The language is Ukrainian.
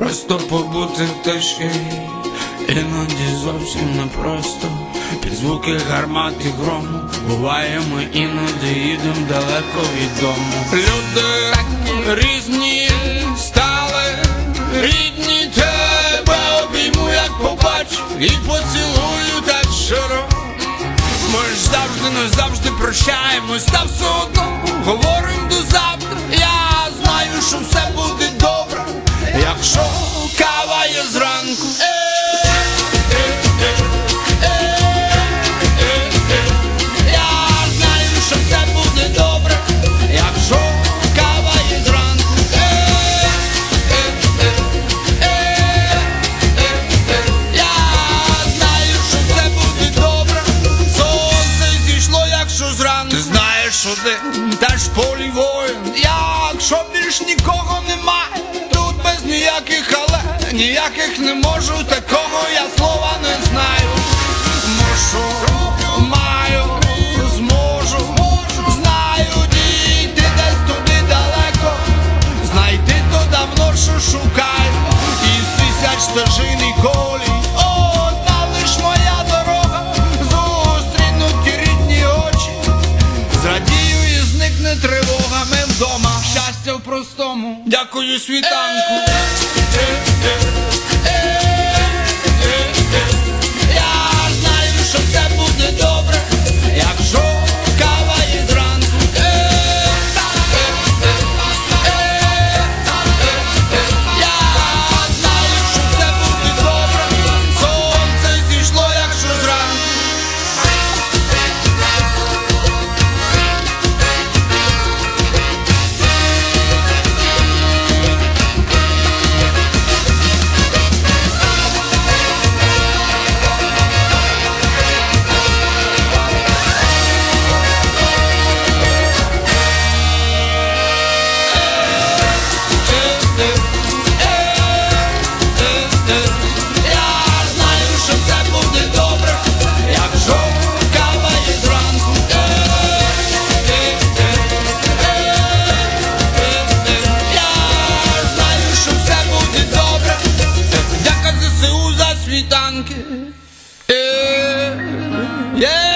Просто побути в іноді зовсім непросто. Під звуки гармат і грому буває, ми іноді їдемо далеко від дому. Люди різні стали, рідні тебе обійму, як побачу, і поцілую так щиро. Ми ж завжди не завжди прощаємось, та все одно що ти теж полі воїн. Якщо більш нікого немає, тут без ніяких але ніяких не можу, такого я слова не знаю. Мушу, маю, зможу, знаю, дійти десь туди далеко. Знайти то давно, що шукаю, із тисяч стежин і колій. Щастя в простому. Дякую світанку. danke. Äh, yeah.